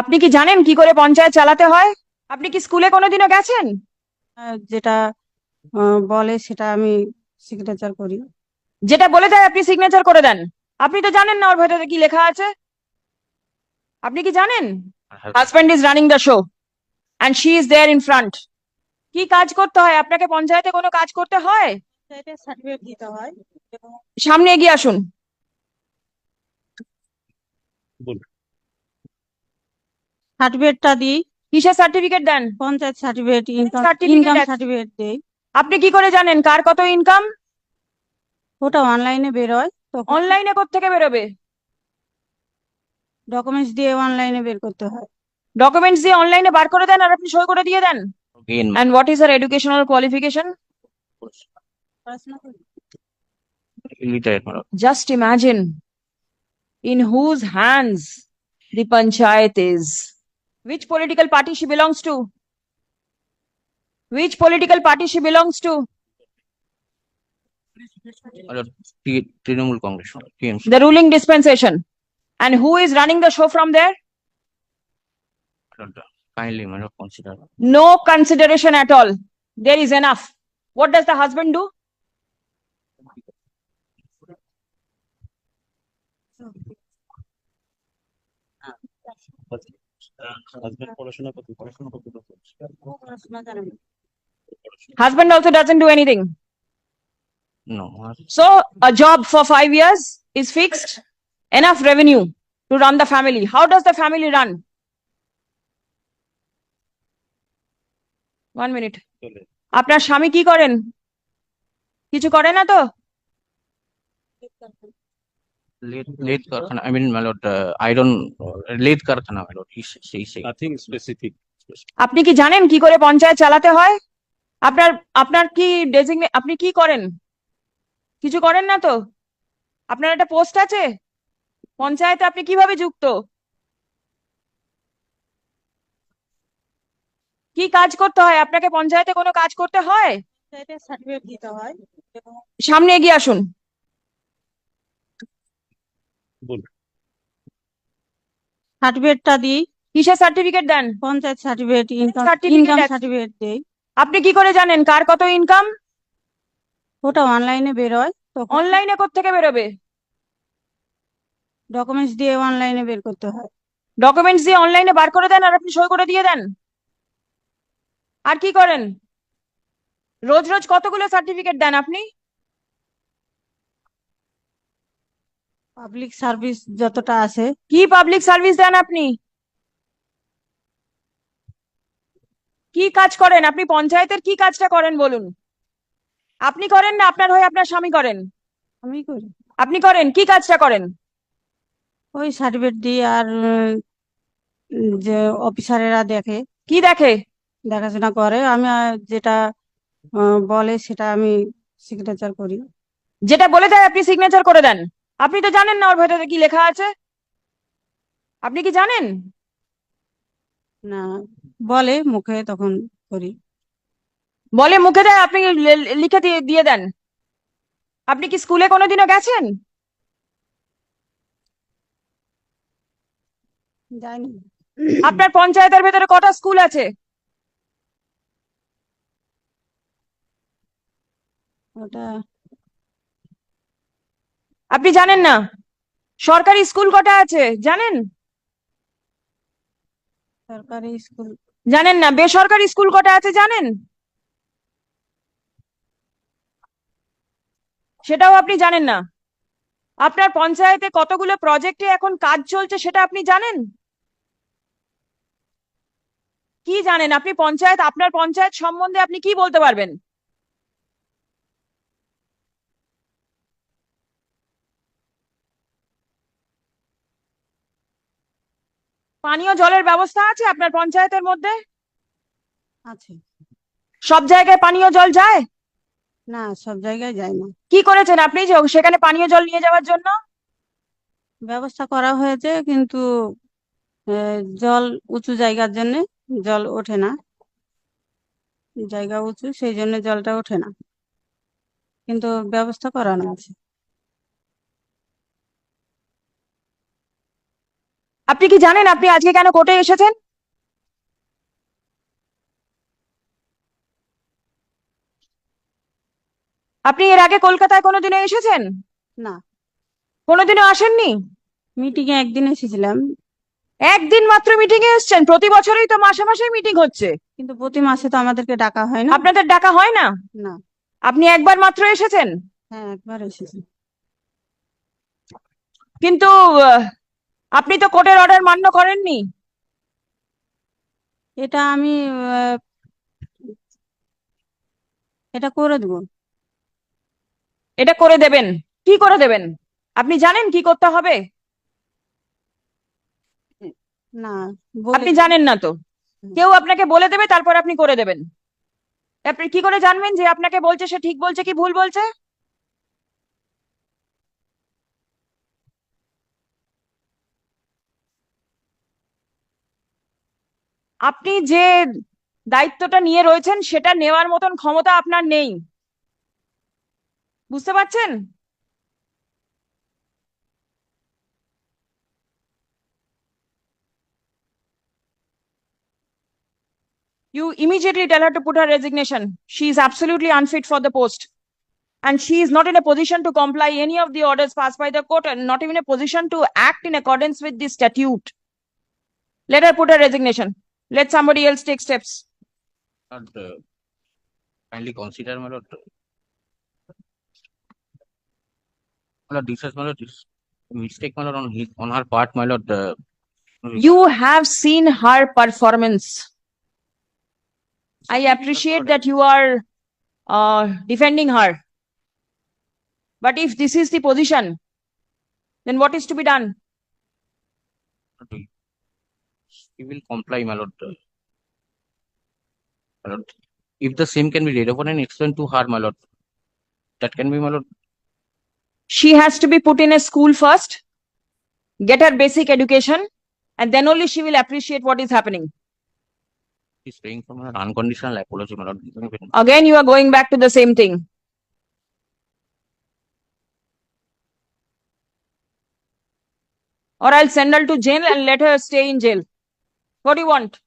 আপনি কি জানেন কি করে পঞ্চায়েত চালাতে হয়? আপনি কি স্কুলে কোনোদিনও গেছেন? যেটা বলে সেটা আমি সিগনেচার করি। যেটা বলে দেয় আপনি সিগনেচার করে দেন। আপনি তো জানেন না ওর ভেতরে কি লেখা আছে। আপনি কি জানেন? Husband is running the show and she is there in front কি কাজ করতে হয়? আপনাকে পঞ্চায়েতে কোনো কাজ করতে হয়? সার্টিফিকেট দিতে হয়। সামনে এগিয়ে আসুন। সার্টিফিকেটটা দিই। কিসের সার্টিফিকেট দেন? Panchayat certificate income Certificate income আছে। সার্টিফিকেট দেই। আপনি কি করে জানেন? কার কত ইনকাম ওটা অনলাইনে বেরোয় তখন। অনলাইনে থেকে বেরোবে? ডকুমেন্টস দিয়ে অনলাইনে বের করতে হয়। ডকুমেন্টস দিয়ে অনলাইনে বার করে দেন আর আপনি সই করে দিয়ে দেন? Again, and what is your educational qualification পড়াশোনা করি illiterate, madam. Just imagine in whose hands the panchayat is. Which political party she belongs to? Which political party she belongs to? Congress. TMC. The ruling dispensation. And who is running the show from there? Kindly, consider. No consideration at all. There is enough. What does the husband do? Husband also doesn't do anything. No. So a job for five years is fixed. Enough revenue to run the family. How does the family run? One minute. আপনার স্বামী কি করেন কিছু করে না তো Karkhana, my lord, he s- he say. Nothing specific আপনি কি জানেন কি করে পঞ্চায়েত চালাতে হয়? আপনার আপনার কি ডেজিগনে আপনি কি করেন? কিছু করেন না তো? আপনার একটা পোস্ট আছে? পঞ্চায়েতে আপনি কীভাবে যুক্ত? কি কাজ করতে হয়? আপনাকে পঞ্চায়েতে কোনো কাজ করতে হয়? হয়। সামনে এগিয়ে আসুন। বলুন। সার্টিফিকেটটা দিই। কিসের সার্টিফিকেট দেন? Panchayat certificate income Certificate income আছে। সার্টিফিকেট দেই। আপনি কি করে জানেন? কার কত ইনকাম ওটা অনলাইনে বেরোয় তখন। অনলাইনে থেকে বেরোবে? ডকুমেন্টস দিয়ে অনলাইনে বের করতে হয়। ডকুমেন্টস দিয়ে অনলাইনে বার করে দেন আর আপনি সই করে দিয়ে দেন? আর কি করেন? রোজ রোজ কতগুলো সার্টিফিকেট দেন আপনি? পাবলিক সার্ভিস যতটা আছে। কি পাবলিক সার্ভিস দেন আপনি? কি কাজ করেন? আপনি পঞ্চায়েতের কি কাজটা করেন বলুন। আপনি করেন না আপনার হয়ে আপনার স্বামী করেন? আমি করি। আপনি করেন কি কাজটা করেন? ওই সার্টিফিকেট দিয়ে আর যে অফিসারেরা দেখে। কি দেখে? দেখাশোনা করে। আমি যেটা বলে সেটা আমি সিগনেচার করি। যেটা বলে দেয় আপনি সিগনেচার করে দেন। আপনি তো জানেন না ওর ভেতরে কি লেখা আছে? আপনি কি জানেন? না। বলে মুখে তখন করি। বলে মুখে দেয় আপনি লিখে দিয়ে দিয়ে দেন। আপনি কি স্কুলে কোনোদিনও গেছেন? যাইনি আপনার পঞ্চায়েতের ভেতরে কটা স্কুল আছে? ওটা আপনি জানেন না? সরকারি স্কুল কটা আছে? জানেন? সরকারি স্কুল। জানেন না? বেসরকারি স্কুল কটা আছে জানেন? সেটাও আপনি জানেন না। আপনার পঞ্চায়েতে কতগুলো প্রজেক্টে এখন কাজ চলছে সেটা আপনি জানেন? কি জানেন? আপনি পঞ্চায়েত আপনার পঞ্চায়েত সম্বন্ধে আপনি কি বলতে পারবেন? পানীয় জলের ব্যবস্থা আছে আপনার পঞ্চায়েতের মধ্যে? আছে। সব জায়গায় পানীয় জল যায়? না সব জায়গায় যায় না। কি করেছেন আপনি যে সেখানে পানীয় জল নিয়ে যাওয়ার জন্য? ব্যবস্থা করা হয়েছে কিন্তু জল উঁচু জায়গার জন্য জল ওঠে না। জায়গা উঁচু সেই জন্য জলটা ওঠে না। কিন্তু ব্যবস্থা করানো আছে। আপনি কি জানেন আপনি আজকে কেন কোর্টে এসেছেন? আপনি এর আগে কলকাতায় কোনোদিনও এসেছেন? না। কোনোদিনও আসেননি? মিটিং এ একদিন এসেছিলাম। একদিন মাত্র মিটিং এ এসেছেন? প্রতি বছরই তো মাসে মাসে মিটিং হচ্ছে। কিন্তু প্রতি মাসে তো আমাদেরকে ডাকা হয় না। আপনাদের ডাকা হয় না? না। আপনি একবার মাত্র এসেছেন? হ্যাঁ একবার এসেছি। কিন্তু আপনি তো কোর্টের অর্ডার মান্য করেননি। এটা আমি এটা করে দেবো। এটা করে দেবেন। কি করে দেবেন? আপনি জানেন কি করতে হবে? না আপনি জানেন না তো। কেউ আপনাকে বলে দেবে তারপর আপনি করে দেবেন। আপনি কি করে জানবেন যে আপনাকে বলছে সে ঠিক বলছে কি ভুল বলছে? আপনি যে দায়িত্বটা নিয়ে রয়েছেন সেটা নেওয়ার মতন ক্ষমতা আপনার নেই বুঝতে পারছেন You immediately tell her to put her resignation. She is absolutely unfit for the post. And she is not in a position to comply any of the orders passed by the court and not even a position to act in accordance with the statute. Let her put her resignation. Let somebody else take steps. Lord, uh, kindly consider, my lord. My lord, this is, my lord, this mistake, my lord, on his, on her part, my lord. uh, You have seen her performance. I appreciate that you are uh, defending her. But if this is the position, then what is to be done? He will comply, my lord. My lord, if the same can be read upon and explained to her, my lord, that can be, my lord, She has to be put in a school first, get her basic education, and then only she will appreciate what is happening. he's praying for my unconditional apology, my lord. Again, you are going back to the same thing. Or I'll send her to jail and let her stay in jail. What do you want?